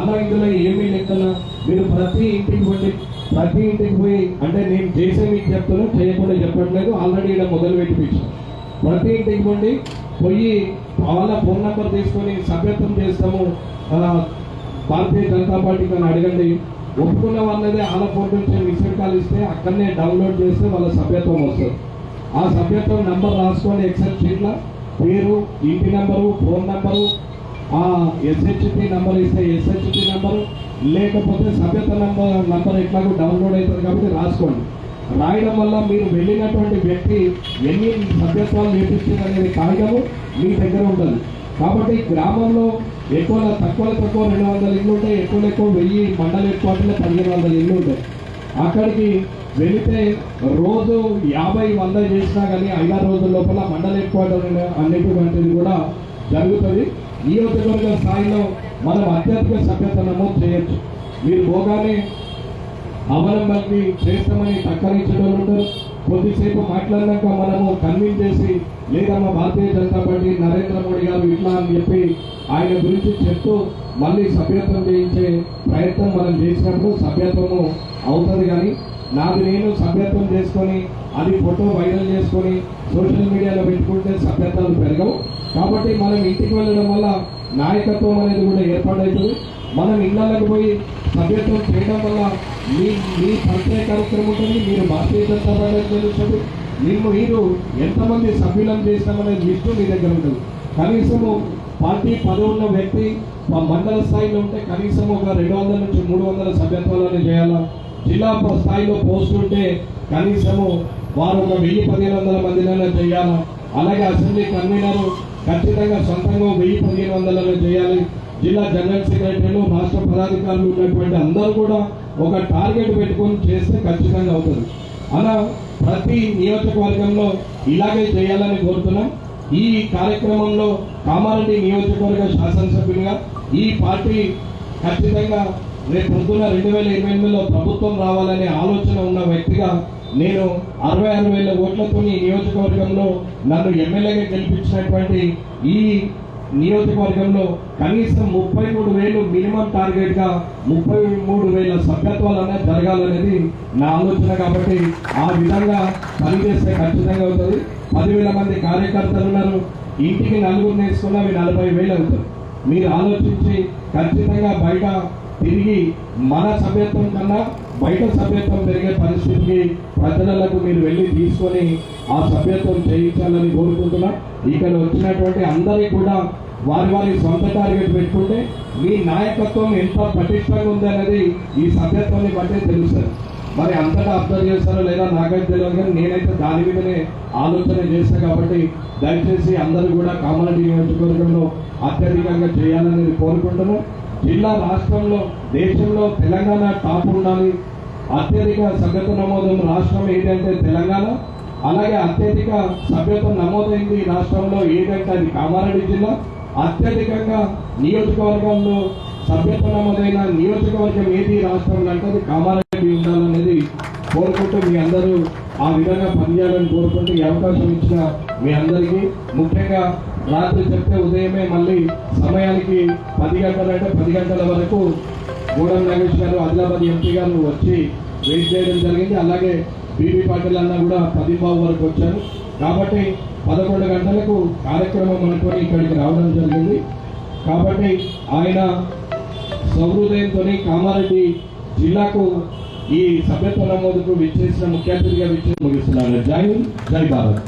అలా ఇందులో ఏమీ లేకన్నా మీరు ప్రతి ఇంటికి పోయి ప్రతి ఇంటికి పోయి అంటే నేను చేసే మీకు చెప్తాను చేయకుండా చెప్పట్లేదు ఆల్రెడీ ఇక్కడ మొదలు పెట్టిపించాను ప్రతి ఇంటికి పోండి పోయి వాళ్ళ ఫోన్ నెంబర్ తీసుకొని సభ్యత్వం చేస్తాము భారతీయ జనతా పార్టీకి అని అడగండి. ఒప్పుకున్న వాళ్ళదే వాళ్ళ ఫోన్ నుంచి మిస్డ్ కాల్ ఇస్తే అక్కడనే డౌన్లోడ్ చేస్తే వాళ్ళ సభ్యత్వం వస్తుంది. ఆ సభ్యత్వం నెంబర్ రాసుకొని ఎక్సెల్ షీట్లో పేరు ఇంటి నెంబరు ఫోన్ నెంబరు ఆ ఎస్హెచ్పి నంబర్ ఇస్తే ఎస్హెచ్పి నంబరు లేకపోతే సభ్యత నంబర్ నంబర్ ఎట్లాగో డౌన్లోడ్ అవుతుంది కాబట్టి రాసుకోండి. రాయడం వల్ల మీరు వెళ్ళినటువంటి వ్యక్తి ఎన్ని సభ్యత్వాలు నేర్పించింది అనేది కాగితము మీ దగ్గర ఉంటుంది. కాబట్టి గ్రామంలో ఎక్కువ తక్కువ తక్కువ రెండు వందల ఇల్లు ఉంటాయి ఎక్కువ ఎక్కువ వెయ్యి మండల ఎక్కువ పదిహేను వందల ఇల్లు ఉంటాయి. అక్కడికి వెళితే రోజు యాభై వంద చేసినా కానీ ఐదారు రోజుల లోపల మండల ఎక్కువ అనేటువంటిది కూడా జరుగుతుంది. నియోజకవర్గ స్థాయిలో మనం అత్యధిక సభ్యత నమోదు చేయొచ్చు. మీరు పోగానే అవలంబనకి చేస్తామని తక్కరించడం ఉంటారు కొద్దిసేపు మాట్లాడినాక మనము కన్విన్స్ చేసి లేదా భారతీయ జనతా పార్టీ నరేంద్ర మోడీ గారు ఇట్లా అని చెప్పి ఆయన గురించి చెప్తూ మళ్ళీ సభ్యత్వం చేయించే ప్రయత్నం మనం చేసినప్పుడు సభ్యత్వము అవుతుంది కానీ నాది నేను సభ్యత్వం చేసుకొని అది ఫోటో వైరల్ చేసుకొని సోషల్ మీడియాలో పెట్టుకుంటే సభ్యత్వాలు పెరగవు. కాబట్టి మనం ఇంటికి వెళ్ళడం వల్ల నాయకత్వం అనేది కూడా ఏర్పాటవుతుంది మనం ఇళ్ళకు పోయి సభ్యత్వం చేయడం వల్ల మీ మీ పరిచయ కార్యక్రమం ఉంటుంది మీరు భారతీయ జనతా పార్టీ తెలుస్తుంది మేము మీరు ఎంతమంది సభ్యులను చేసినామనేది లిస్టు మీ దగ్గర ఉంటుంది. కనీసము పార్టీ పదవి ఉన్న వ్యక్తి మా మండల స్థాయిలో ఉంటే కనీసం ఒక రెండు వందల నుంచి మూడు వందల సభ్యత్వాలను చేయాలా? జిల్లా స్థాయిలో పోస్ట్ ఉంటే కనీసము వారు ఒక వెయ్యి పదిహేను వందల మందినైనా చేయాలా? అలాగే అసెంబ్లీ కన్వీనరు ఖచ్చితంగా సొంతంగా వెయ్యి పదిహేను వందలలో చేయాలి. జిల్లా జనరల్ సెక్రటరీలు రాష్ట్ర పదాధికారులు ఉన్నటువంటి అందరూ కూడా ఒక టార్గెట్ పెట్టుకొని చేస్తే ఖచ్చితంగా అవుతుంది. అలా ప్రతి నియోజకవర్గంలో ఇలాగే చేయాలని కోరుతున్నాం. ఈ కార్యక్రమంలో కామారెడ్డి నియోజకవర్గ శాసనసభ్యులుగా ఈ పార్టీ ఖచ్చితంగా రేపు పొద్దున రెండు వేల ఇరవై ఎనిమిదిలో ప్రభుత్వం రావాలనే ఆలోచన ఉన్న వ్యక్తిగా నేను అరవై ఆరు వేల ఓట్లతో ఈ నియోజకవర్గంలో నన్ను ఎమ్మెల్యేగా గెలిపించినటువంటి ఈ నియోజకవర్గంలో కనీసం ముప్పై మూడు వేలు మినిమం టార్గెట్గా ముప్పై మూడు వేల సభ్యత్వాలు అనేది జరగాలనేది నా ఆలోచన కాబట్టి ఆ విధంగా పనిచేస్తే ఖచ్చితంగా అవుతుంది. పదివేల మంది కార్యకర్తలు ఉన్నారు. ఇంటికి నలుగురు నేర్చుకున్న అవి నలభై వేలు అవుతుంది మీరు ఆలోచించి ఖచ్చితంగా బయట తిరిగి మన సభ్యత్వం కన్నా బయట సభ్యత్వం పెరిగే పరిస్థితికి ప్రజలకు మీరు వెళ్ళి తీసుకొని ఆ సభ్యత్వం చేయించాలని కోరుకుంటున్నా. ఇక్కడ వచ్చినటువంటి అందరికీ కూడా వారి వారి సొంత టార్గెట్ పెట్టుకుంటే మీ నాయకత్వం ఎంత పటిష్టంగా ఉంది అనేది ఈ సభ్యత్వాన్ని బట్టే తెలుస్తుంది. మరి అంతటా అబ్జర్వ్ చేస్తారో లేదా నాకైతే తెలియదు కానీ నేనైతే దాని మీదనే ఆలోచన చేస్తాను కాబట్టి దయచేసి అందరూ కూడా కామారెడ్డి నియోజకవర్గంలో అత్యధికంగా చేయాలని కోరుకుంటున్నాను జిల్లా రాష్ట్రంలో దేశంలో తెలంగాణ టాప్ ఉండాలి. అత్యధిక సభ్యత నమోదం రాష్ట్రం ఏదంటే తెలంగాణ. అలాగే అత్యధిక సభ్యత్వం నమోదైంది ఈ రాష్ట్రంలో ఏదంటే అది కామారెడ్డి జిల్లా. అత్యధికంగా నియోజకవర్గంలో సభ్యత నమోదైన నియోజకవర్గం ఏది రాష్ట్రం రాష్ట్రంలో అంటే అది కామారెడ్డి ఉండాలనేది కోరుకుంటూ మీ అందరూ ఆ విధంగా పనిచేయాలని కోరుకుంటూ ఈ అవకాశం ఇచ్చిన మీ అందరికీ. ముఖ్యంగా రాత్రి చెప్తే ఉదయమే మళ్ళీ సమయానికి పది గంటలంటే పది గంటల వరకు గూడెం నాగేష్ గారు ఆదిలాబాద్ ఎంపీ గారు వచ్చి వెయిట్ చేయడం జరిగింది. అలాగే బీబీ పాటిల్ అన్న కూడా పది బావు వరకు వచ్చారు. కాబట్టి పదకొండు గంటలకు కార్యక్రమం అనుకొని ఇక్కడికి రావడం జరిగింది. కాబట్టి ఆయన సౌహృదయంతో కామారెడ్డి జిల్లాకు ఈ సభ్యత్వ నమోదుకు విచ్చేసిన ముఖ్య అతిథిగా విచ్చేసి ముగిస్తున్నారు జై హింద్ జై భారత్.